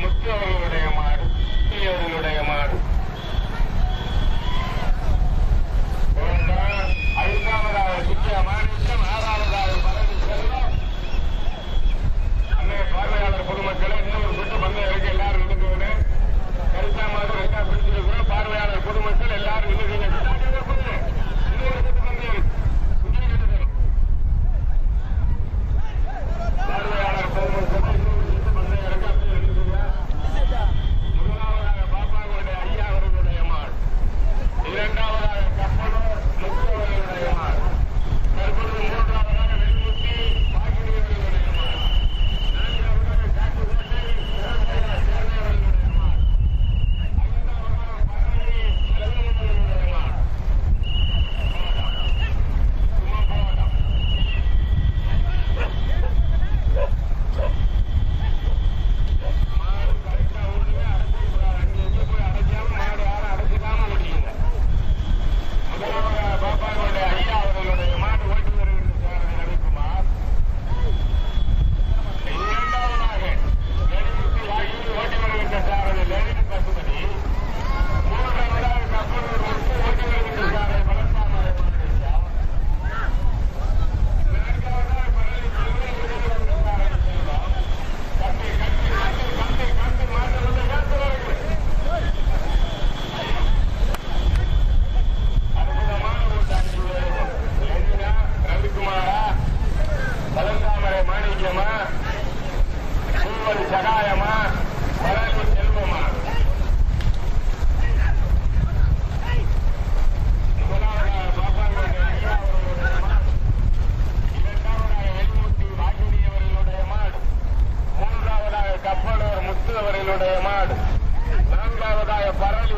முத்து மாடு முத்து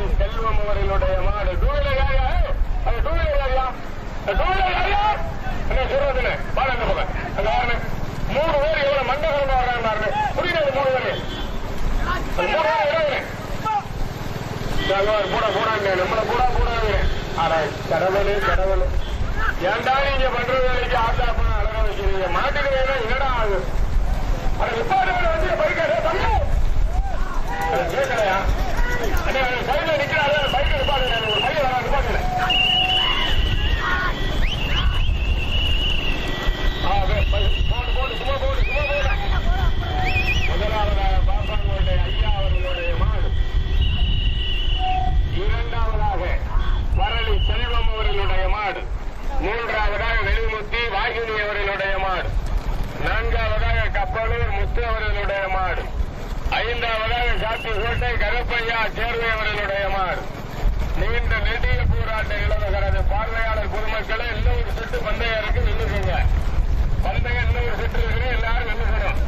பரளி செல்வம் அவர்களுடைய மாடு. டூவிலர் யாரியா அது டூவிலர் யாரியா டூவிலர் யாரியா என்ன சொல்றதுன்னு பாருங்க போக அந்த பாருங்க மூணு பேர் எவ்வளவு மண்டபம் வர்றாங்க பாருங்க. புரியுது மூணு பேர்? கூட கூட நம்மள கூட போடாங்க ஆனா கடவுளே கடவுள். ஏன்டா நீங்க பண்ற வேலைக்கு ஆட்டா பண்ண அழக வைக்கிறீங்க மாட்டுக்கு வேணா என்னடா ஆகுது? அட நிப்பாடு வந்து படிக்கிறேன் தம்பி. அது கேட்கலையா மூன்றாவதாக வெளிமுத்தி வாகினி அவர்களுடைய மாடு. நான்காவதாக கப்பலூர் முத்து அவர்களுடைய மாடு. ஐந்தாவதாக சாத்திக்கோட்டை கருப்பையா சேர்வை அவர்களுடைய மார். நீண்ட நெடிய போராட்ட நிலவுகிறது பார்வையாளர் பொதுமக்களை இன்னும் ஒரு சுட்டு பந்தயம் இருக்கு நின்றுக்குங்க பந்தயம் இன்னும் ஒரு சுற்று இருக்கு எல்லாரும் நின்றுக்கணும்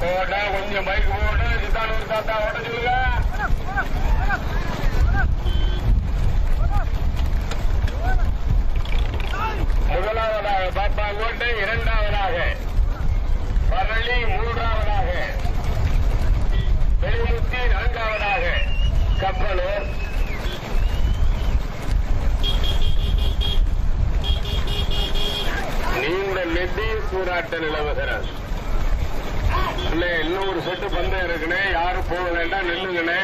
போட்டா கொஞ்சம் பைக் போட்டு சித்தானூர் தாத்தா ஓட்ட சொல்லுங்க. முதலாவதாக பாப்பாங்கோட்டை இரண்டாவதாக. பரளி மூன்றாவதாக. வெளிமுத்தி நான்காவதாக. கப்பலூர். நீண்ட நெட்டி சூறாட்ட நிலவுகிறார் அண்ணே இன்னும் ஒரு செட்டு பந்தயம் இருக்குண்ணே. யாரும் போக வேண்டாம் நில்லுங்கண்ணே.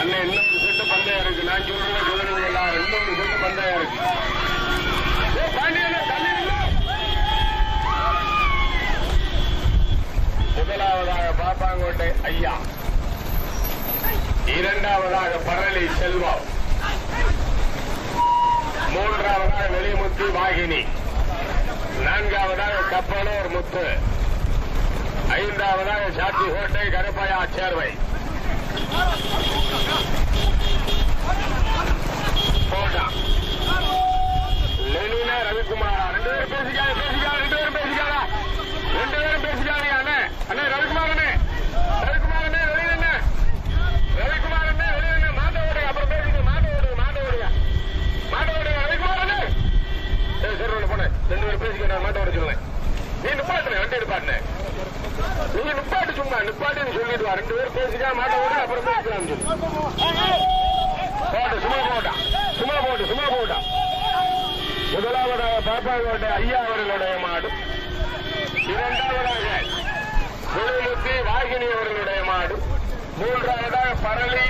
அண்ணே இன்னும் ஒரு செட்டு பந்தயம் இருக்கு நான் சொல்றேன் சொல்லுங்க எல்லாரும். இன்னும் ஒரு செட்டு பந்தயம் இருக்கு. முதலாவதாக பாப்பாங்கோட்டை ஐயா. இரண்டாவதாக பரளி செல்வம். மூன்றாவதாக வெளிமுத்து வாகினி. நான்காவதாக கப்பலூர் முத்து. ஐந்தாவதாக சாத்தி கோட்டை கருப்பையா சேர்வை. போட்டான் லெனினா ரவிக்குமாரா? ரெண்டு பேரும் பேசிக்காத ரெண்டு பேரும் பேசிக்காரா ரெண்டு பேரும் பேசிக்காதீங்க. நீங்க நிப்பாட்டு சும்மா நிப்பாட்டுன்னு சொல்லிட்டு வா. ரெண்டு பேரும் பேசிக்கா மாட்ட அப்புறம் பேசிக்கலாம் போட்டு சும்மா போட்டான் சும்மா போட்டு சும்மா போட்டான் முதலாவதாக பாப்பாவோட ஐயா மூன்றாவதாக பரளி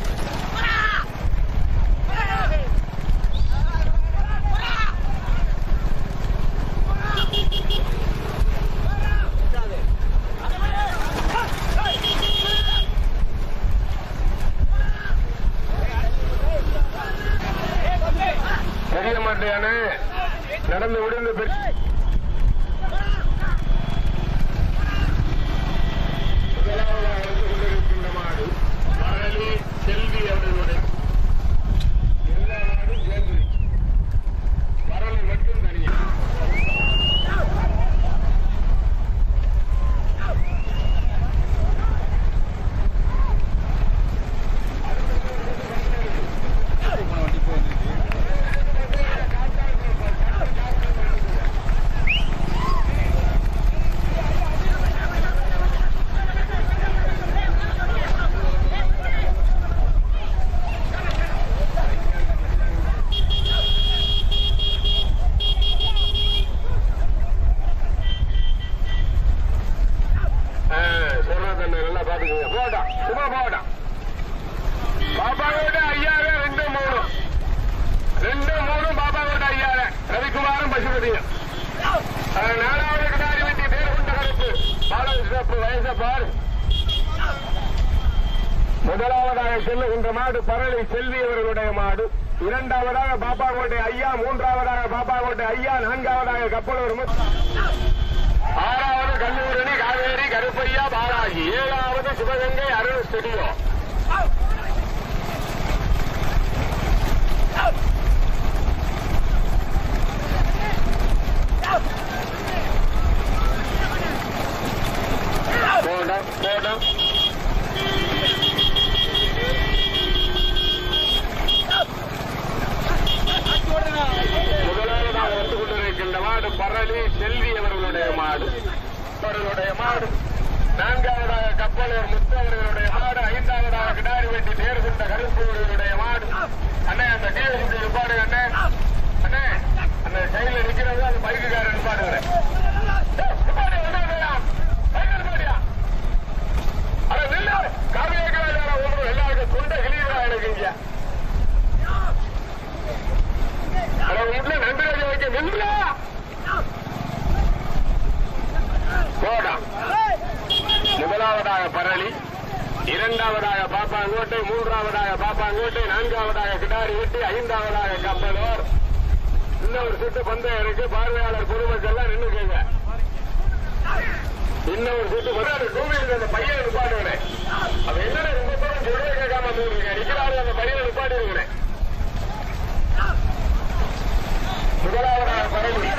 Thank you. மூன்றாவதாக பாப்பாக்கோட்டை ஐயா நான்காவதாக கப்பலூர் ஆறாவது கல்லூரணி காவேரி கருப்பையா பாலாஜி. ஏழாவது சிவகங்கை அருள் ஸ்டுடியோ போட போட பரளி செல்வி அவர்களுடைய மாடு. அவர்களுடைய மாடு. நான்காவதாக கப்பலூர் முத்தவர்களுடைய மாடு ஐந்தாவதாக கிடாரி வெட்டி நேர் கொண்ட கருப்பூர்களுடைய மாடு. அண்ணே அந்த நேர் கொண்டு பாருங்க அண்ணே. அண்ணே அந்த கையில் நிற்கிறது அந்த பைக்குக்காரன் பாருங்க எல்லாருக்கும் தொண்டை கிளியா எனக்கு இங்க உள்ள நன்றி வைக்க நின்றா இரண்டாவதாக பாப்பாங்கோட்டை மூன்றாவதாக பாப்பாங்கோட்டை நான்காவதாக கிடாரி வெட்டி ஐந்தாவதாக கப்பலூர். இன்னொரு சுட்டு பந்தயம் இருக்கு. பார்வையாளர் பொதுமக்கள் எல்லாம் நின்றுக்கங்க இன்னொரு சுட்டு பந்தயம் டூவீலர் அந்த பையனை நிப்பாட்டுகிறேன் அவ என்ன ரொம்ப தூரம் சொல்றதை கேட்காம போயிருக்கேன் நிக்கிறாரு அந்த பையனை நிப்பாட்டிருக்கிறேன் முதலாவதாக பரமுடி